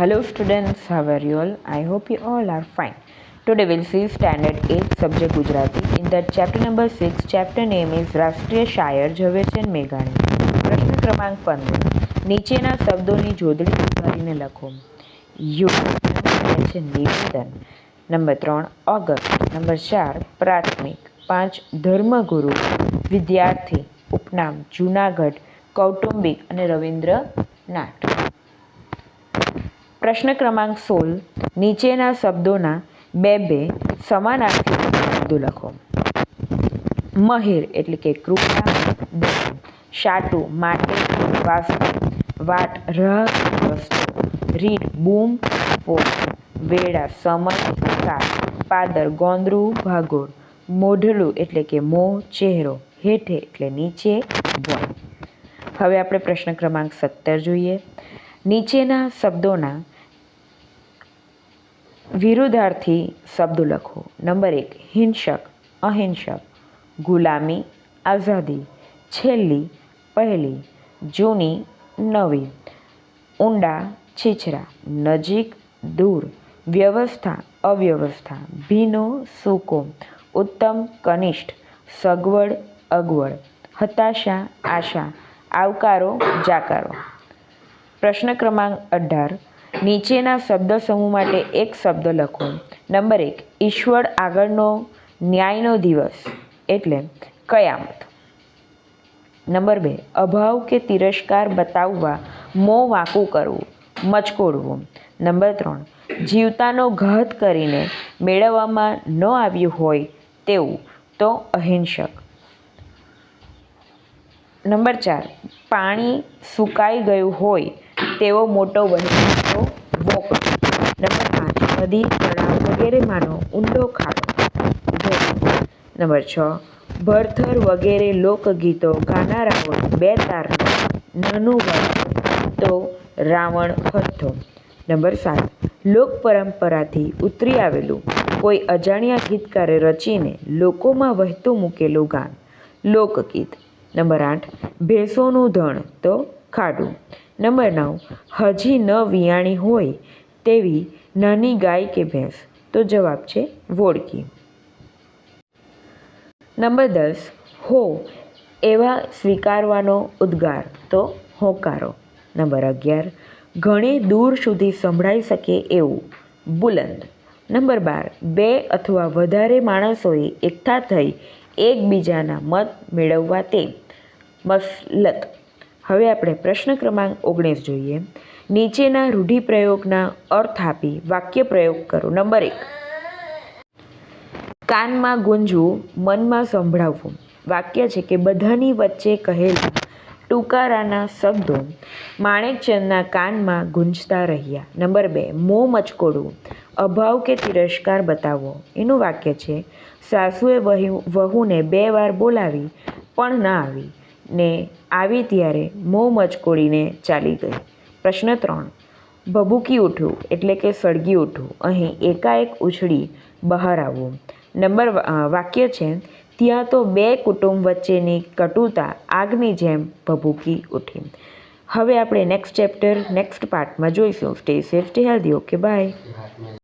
Hello students, how are you all? I hope you all are fine. Today we'll see standard 8 subject Gujarati. In that chapter number 6, chapter name is રાષ્ટ્રીય શાયર ઝવેરચંદ મેઘાણી પ્રશ્ન ક્રમાંક પંદર નીચેના શબ્દોની જોડણી સુધારીને લખો છે નિવેદન નંબર ત્રણ ઓગસ્ટ નંબર ચાર પ્રાથમિક પાંચ ધર્મગુરુ વિદ્યાર્થી ઉપનામ જૂનાગઢ કૌટુંબિક અને રવિન્દ્રનાથ પ્રશ્ન ક્રમાંક સોળ, નીચેના શબ્દોના બે બે સમાનાર્થી શબ્દો લખો. મહેર એટલે કે કૃપા શાટુ માટે, વાસ્તુ, વાટ, રાહ રસ્તો રીડ બૂમ પોટ વેળા સમય કાળ પાદર, ગોંદરું, ભાગોળ, મોઢલું એટલે કે મોં, ચહેરો, હેઠે એટલે નીચે હવે આપણે પ્રશ્ન ક્રમાંક સત્તર જોઈએ. નીચેના શબ્દોના વિરુદ્ધાર્થી શબ્દો લખો. નંબર એક, હિંસક, અહિંસક, ગુલામી, આઝાદી, છેલ્લી, પહેલી, જૂની, નવી, ઊંડા, છીછરા, નજીક, દૂર, વ્યવસ્થા, અવ્યવસ્થા, ભીનો સૂકો ઉત્તમ, કનિષ્ઠ, સગવડ, અગવડ, હતાશા, આશા, આવકારો, જાકારો. પ્રશ્ન ક્રમાંક અઢાર. નીચેના શબ્દ સમૂહ માટે એક શબ્દ લખો. નંબર એક, ઈશ્વર આગળનો ન્યાયનો દિવસ. એટલે કયામત. નંબર બે, અભાવ કે તિરસ્કાર બતાવવા મોં વાંકું કરવું, મચકોડવું. નંબર ત્રણ, જીવતાનો ઘાત કરીને મેળવવામાં ન આવ્યું હોય તેવું, તો અહિંસક. નંબર ચાર, પાણી સુકાઈ ગયું હોય તેવો મોટો વહેતો વોક નંબર પાંચ નદી, તળાવ વગેરેમાંનો ઊંડો ખાડો. નંબર છ, ભરથર વગેરે લોકગીતો ગાનારાઓ બે તારના નાનું તો રાવણ હથ્થો નંબર સાત, લોક પરંપરાથી ઉતરી આવેલું કોઈ અજાણ્યા ગીતકારે રચીને લોકોમાં વહેતું મૂકેલું ગાન લોકગીત. નંબર આઠ, ભેંસોનું ધણ તો ખાડું નંબર નવ, હજી ન વિયાણી હોય તેવી નાની ગાય કે ભેંસ? તો જવાબ છે વોડકી. નંબર દસ, હો, એવા સ્વીકારવાનો ઉદ્ગાર. તો હોકારો. નંબર અગિયાર, ઘણી દૂર સુધી સંભળાઈ શકે એવું. બુલંદ. નંબર બાર, બે અથવા વધારે માણસોએ એકઠા થઈ એકબીજાના મત મેળવવા તે. મસલત. હવે આપણે પ્રશ્ન ક્રમાંક ઓગણીસ જોઈએ. નીચેના રૂઢિપ્રયોગના અર્થ આપી વાક્ય પ્રયોગ કરો. નંબર એક. કાનમાં ગુંજવું, મનમાં સંભળાવવું. વાક્ય છે કે બધાની વચ્ચે કહેલા ટૂકારાના શબ્દો માણેકચંદના કાનમાં ગુંજતા રહ્યા. નંબર બે. મોં મચકોડવું. અભાવ કે તિરસ્કાર બતાવવો. એનું વાક્ય છે, સાસુએ વહુને બે વાર બોલાવી, પણ ના આવી. ને આવી ત્યારે મોં મચકોડીને ચાલી ગઈ. પ્રશ્ન ત્રણ. ભભૂકી ઉઠવું એટલે કે સળગી ઉઠવું અહીં એકાએક ઉછળી બહાર આવવું નંબર વાક્ય છે, ત્યાં તો બે કુટુંબ વચ્ચેની કટુતા આગની જેમ ભભૂકી ઉઠી. હવે આપણે નેક્સ્ટ ચેપ્ટર નેક્સ્ટ પાર્ટમાં જોઈશું. Stay safe stay healthy okay bye